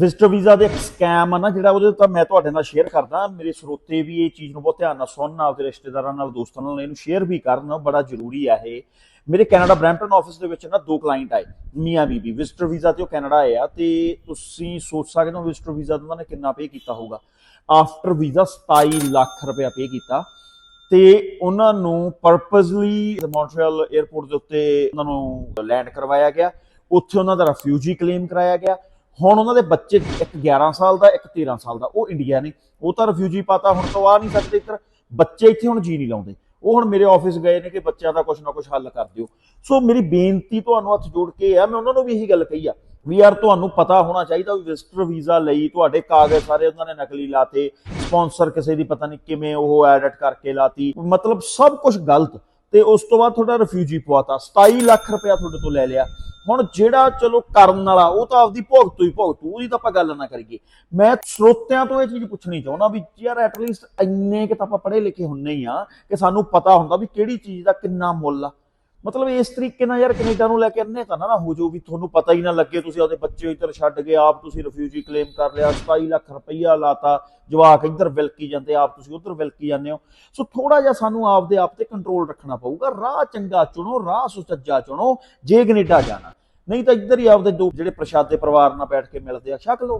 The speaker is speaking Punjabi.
ਵਿਜ਼ਟਰ ਵੀਜ਼ਾ ਦੇ ਇੱਕ ਸਕੈਮ ਆ ਨਾ, ਜਿਹੜਾ ਉਹਦੇ ਤਾਂ ਮੈਂ ਤੁਹਾਡੇ ਨਾਲ ਸ਼ੇਅਰ ਕਰਦਾ, ਮੇਰੇ ਸਰੋਤੇ ਵੀ ਇਹ ਚੀਜ਼ ਨੂੰ ਬਹੁਤ ਧਿਆਨ ਨਾਲ ਸੁਣਨ, ਆਪਦੇ ਰਿਸ਼ਤੇਦਾਰਾਂ ਨਾਲ, ਦੋਸਤਾਂ ਨਾਲ, ਇਹਨੂੰ ਸ਼ੇਅਰ ਵੀ ਕਰਨ ਬੜਾ ਜ਼ਰੂਰੀ ਆ ਇਹ। ਮੇਰੇ ਕੈਨੇਡਾ ਬ੍ਰੈਂਪਟਨ ਆਫਿਸ ਦੇ ਵਿੱਚ ਨਾ ਦੋ ਕਲਾਇੰਟ ਆਏ, ਮੀਆਂ ਬੀਬੀ ਵਿਜ਼ਟਰ ਵੀਜ਼ਾ ਤੇ ਉਹ ਕੈਨੇਡਾ ਆਏ ਆ, ਤੇ ਤੁਸੀਂ ਸੋਚ ਸਕਦੇ ਹੋ ਵਿਜ਼ਟਰ ਵੀਜ਼ਾ ਦਾ ਉਹਨਾਂ ਨੇ ਕਿੰਨਾ ਪੇ ਕੀਤਾ ਹੋਊਗਾ। ਆਫਟਰ ਵੀਜ਼ਾ 27 ਲੱਖ ਰੁਪਇਆ ਪੇ ਕੀਤਾ, ਤੇ ਉਹਨਾਂ ਨੂੰ ਪਰਪਸਲੀ ਮੌਂਟਰੀਅਲ 에ਅਰਪੋਰਟ ਦੇ ਉੱਤੇ ਉਹਨਾਂ ਨੂੰ ਲੈਂਡ ਕਰਵਾਇਆ ਗਿਆ, ਉੱਥੇ ਉਹਨਾਂ ਦਾ ਰਿਫਿਊਜੀ ਕਲੇਮ ਕਰਾਇਆ ਗਿਆ ਹੁਣ ਉਹਨਾਂ ਦੇ ਬੱਚੇ ਇੱਕ 11 ਸਾਲ ਦਾ, ਇੱਕ 13 ਸਾਲ ਦਾ, ਉਹ ਇੰਡੀਆ ਨੇ। ਉਹ ਤਾਂ ਰਿਫਿਊਜੀ ਪਾਤਾ, ਹੁਣ ਤੋਂ ਆ ਨਹੀਂ ਸਕਦੇ ਇੱਧਰ। ਬੱਚੇ ਇੱਥੇ ਹੁਣ ਜੀ ਨਹੀਂ ਲਾਉਂਦੇ। ਉਹ ਹੁਣ ਮੇਰੇ ਆਫਿਸ ਗਏ ਨੇ ਕਿ ਬੱਚਿਆਂ ਦਾ ਕੁਝ ਨਾ ਕੁਝ ਹੱਲ ਕਰ ਦਿਓ। ਸੋ ਮੇਰੀ ਬੇਨਤੀ ਤੁਹਾਨੂੰ ਹੱਥ ਜੋੜ ਕੇ ਆ, ਮੈਂ ਉਹਨਾਂ ਨੂੰ ਵੀ ਇਹੀ ਗੱਲ ਕਹੀ ਆ ਵੀ ਯਾਰ ਤੁਹਾਨੂੰ ਪਤਾ ਹੋਣਾ ਚਾਹੀਦਾ ਵੀ ਵਿਜ਼ਟਰ ਵੀਜ਼ਾ ਲਈ ਤੁਹਾਡੇ ਕਾਗਜ਼ ਸਾਰੇ ਉਹਨਾਂ ਨੇ ਨਕਲੀ ਲਾਤੇ ਸਪਾਂਸਰ ਕਿਸੇ ਦੀ ਪਤਾ ਨਹੀਂ ਕਿਵੇਂ ਉਹ ਐਡਿਟ ਕਰਕੇ ਲਾਤੀ। ਮਤਲਬ ਸਭ ਕੁਝ ਗਲਤ। ਤੇ ਉਸ ਤੋਂ ਬਾਅਦ ਤੁਹਾਡਾ ਰਿਫਿਊਜੀ ਪਵਾਤਾ 27 ਲੱਖ ਰੁਪਇਆ ਤੁਹਾਡੇ ਤੋਂ ਲੈ ਲਿਆ। ਹੁਣ ਜਿਹੜਾ ਚਲੋ ਕਰਨ ਵਾਲਾ, ਉਹ ਤਾਂ ਆਪਦੀ ਭੋਗਤੂ ਹੀ ਭੋਗਤੂ, ਉਹਦੀ ਤਾਂ ਆਪਾਂ ਗੱਲ ਨਾ ਕਰੀਏ। ਮੈਂ ਸਰੋਤਿਆਂ ਤੋਂ ਇਹ ਚੀਜ਼ ਪੁੱਛਣੀ ਚਾਹੁੰਦਾ ਵੀ ਯਾਰ ਐਟਲੀਸਟ ਇੰਨੇ ਕਿ ਤਾਂ ਆਪਾਂ ਪੜ੍ਹੇ ਲਿਖੇ ਹੁੰਨੇ ਹੀ ਆ ਕਿ ਸਾਨੂੰ ਪਤਾ ਹੁੰਦਾ ਵੀ ਕਿਹੜੀ ਚੀਜ਼ ਦਾ ਕਿੰਨਾ ਮੁੱਲ ਆ। ਮਤਲਬ ਇਸ ਤਰੀਕੇ ਨਾਲ ਯਾਰ ਕੈਨੇਡਾ ਨੂੰ ਲੈ ਕੇ ਅੰਨੇ ਤਾਂ ਨਾ ਹੋ ਜਾਓ ਵੀ ਤੁਹਾਨੂੰ ਪਤਾ ਹੀ ਨਾ ਲੱਗੇ ਤੁਸੀਂ ਆਪਦੇ ਬੱਚੇ ਇੱਧਰ ਛੱਡ ਗਏ, ਆਪ ਤੁਸੀਂ ਰਿਫਿਊਜੀ ਕਲੇਮ ਕਰ ਲਿਆ 27 ਲੱਖ ਰੁਪਈਆ ਲਾਤਾ, ਜਵਾਕ ਇੱਧਰ ਵਿਲਕੀ ਜਾਂਦੇ, ਆਪ ਤੁਸੀਂ ਉੱਧਰ ਵਿਲਕੀ ਜਾਂਦੇ ਹੋ। ਸੋ ਥੋੜਾ ਜਿਹਾ ਸਾਨੂੰ ਆਪਦੇ ਆਪ ਤੇ ਕੰਟਰੋਲ ਰੱਖਣਾ ਪਊਗਾ, ਰਾਹ ਚੰਗਾ ਚੁਣੋ, ਰਾਹ ਸੁਚੱਜਾ ਚੁਣੋ, ਜੇ ਕੈਨੇਡਾ ਜਾਣਾ। ਨਹੀਂ ਤਾਂ ਇੱਧਰ ਹੀ ਆਪਦੇ ਦੋ ਜਿਹੜੇ ਪ੍ਰਸ਼ਾਦੇ ਪਰਿਵਾਰ ਨਾਲ ਬੈਠ ਕੇ ਮਿਲਦੇ ਆ, ਛਕ ਲਓ।